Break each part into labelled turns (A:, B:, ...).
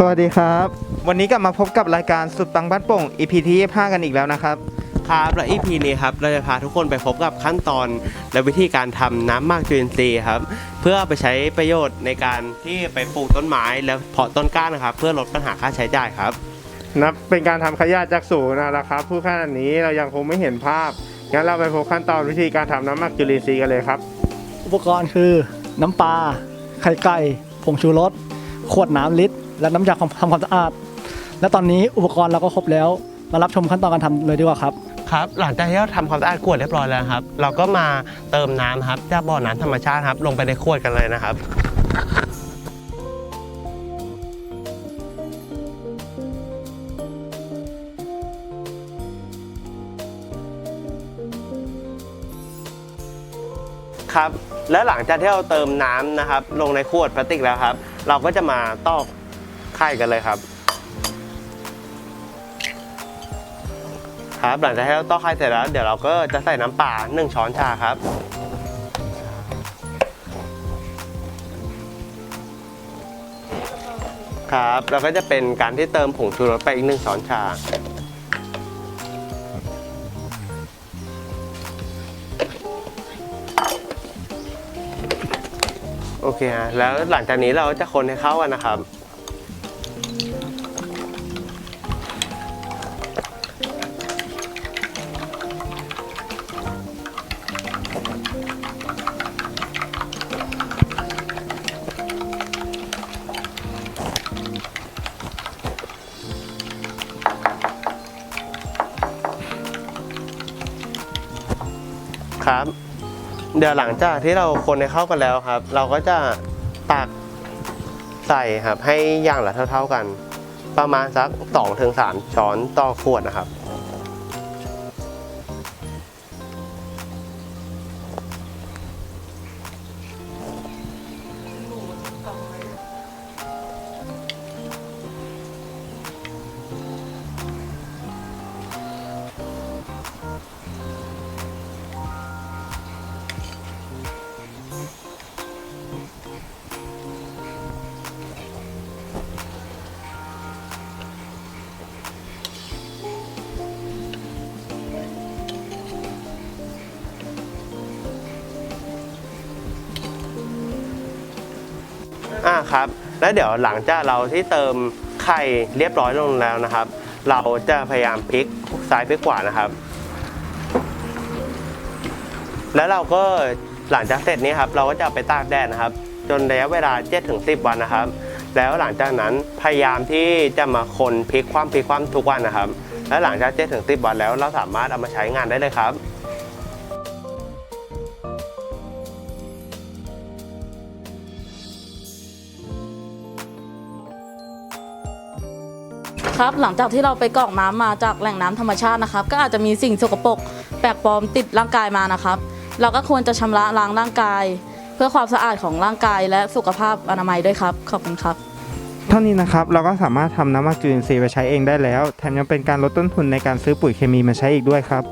A: สวัสดีครับ วันนี้กลับมาพบกับรายการสุดปังบ้านโป่ง EP ที่25กันอีกแล้วนะครับ
B: ครับและ EP นี้ครับเราจะพาทุกคนไปพบกับขั้นตอนและวิธีการทำน้ำหมักจุลินทรีย์ครับ เพื่อเอาไปใช้ประโยชน์ในการที่ไปปลูกต้นไม้แล้วเพาะต้นกล้านะครับ เพื่อลดปัญหาค่าใช้จ่ายครับ
C: นับเป็นการทำขยะจากศูนย์นะครับผู้ขนาดนี้เรายังคงไม่เห็นภาพ งั้นเราไปพบขั้นตอนวิธีการทำน้ำหมักจุลินทรีย์กันเลยครับ
D: อุปกรณ์คือน้ำปลาไข่ไก่ผงชูรสขวดน้ำลิตร และน้ำยาทำความสะอาด และตอนนี้อุปกรณ์เราก็ครบแล้ว มารับชมขั้นตอนการทำเลยดีกว่าครับ
B: ครับหลังจากที่เราทำความสะอาดขวดเรียบร้อยแล้วครับ เราก็มาเติมน้ำครับจากบ่อน้ำธรรมชาติครับ ลงไปในขวดกันเลยนะครับครับและหลังจากที่เราเติมน้ำนะครับ ลงในขวดพลาสติกแล้วครับ เราก็จะมาตอก ไข่กันเลยครับครับ หลังจากที่เราตอกไข่เสร็จแล้ว เดี๋ยวเราก็จะใส่น้ำปลา1ช้อนชาครับครับแล้วก็จะเป็นการที่เติมผงชูรสไปอีกหนึ่งช้อนชา โอเคฮะแล้วหลังจากนี้เราจะคนให้เข้ากันนะครับ ครับ เดี๋ยวหลังจากที่เราคนให้เข้ากันแล้วครับ เราก็จะตักใส่ครับให้อย่างละเท่า ๆกัน ประมาณสัก2-3ถึงช้อนต่อขวดนะครับ อ่าครับ แล้วเดี๋ยวหลังจากเราที่เติมไข่เรียบร้อยลงแล้วนะครับ เราจะพยายามพลิกซ้ายพลิกขวานะครับ แล้วเราก็หลังจากเสร็จนี้ครับ เราก็จะไปตากแดดนะครับ จนระยะเวลา7ถึง10 วันนะครับ แล้วหลังจากนั้นพยายามที่จะมาคนพลิกความพลิกความทุกวันนะครับ และหลังจาก7ถึง10 วันแล้วเราสามารถเอามาใช้งานได้เลยครับ
E: ครับ หลังจากที่เราไปกรอกน้ำมาจากแหล่งน้ำธรรมชาตินะครับ ก็อาจจะมีสิ่งสกปรกแปลกปลอมติดร่างกายมานะครับ เราก็ควรจะชำระล้างร่างกาย เพื่อความสะอาดของร่างกายและสุขภาพอนามัยด้วยครับ ขอบคุณครับ
A: เท่านี้นะครับเราก็สามารถทำน้ำหมักจุลินทรีย์ไปใช้เองได้แล้ว แถมยังเป็นการลดต้นทุนในการซื้อปุ๋ยเคมีมาใช้อีกด้วยครับ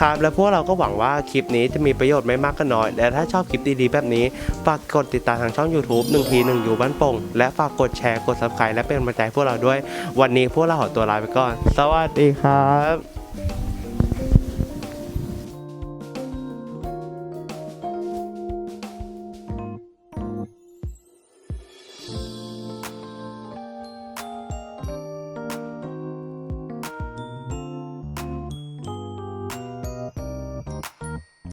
B: ครับและพวกเราก็หวังว่าคลิปนี้จะมีประโยชน์ไม่มากก็น้อย และถ้าชอบคลิปดีๆแบบนี้ ฝากกดติดตามทางช่อง YouTube 1ที1อยู่บ้านป่งและฝากกดแชร์กด subscribe และเป็นกำลังใจพวกเราด้วย วันนี้พวกเราขอตัวลาไปก่อน สวัสดีครับ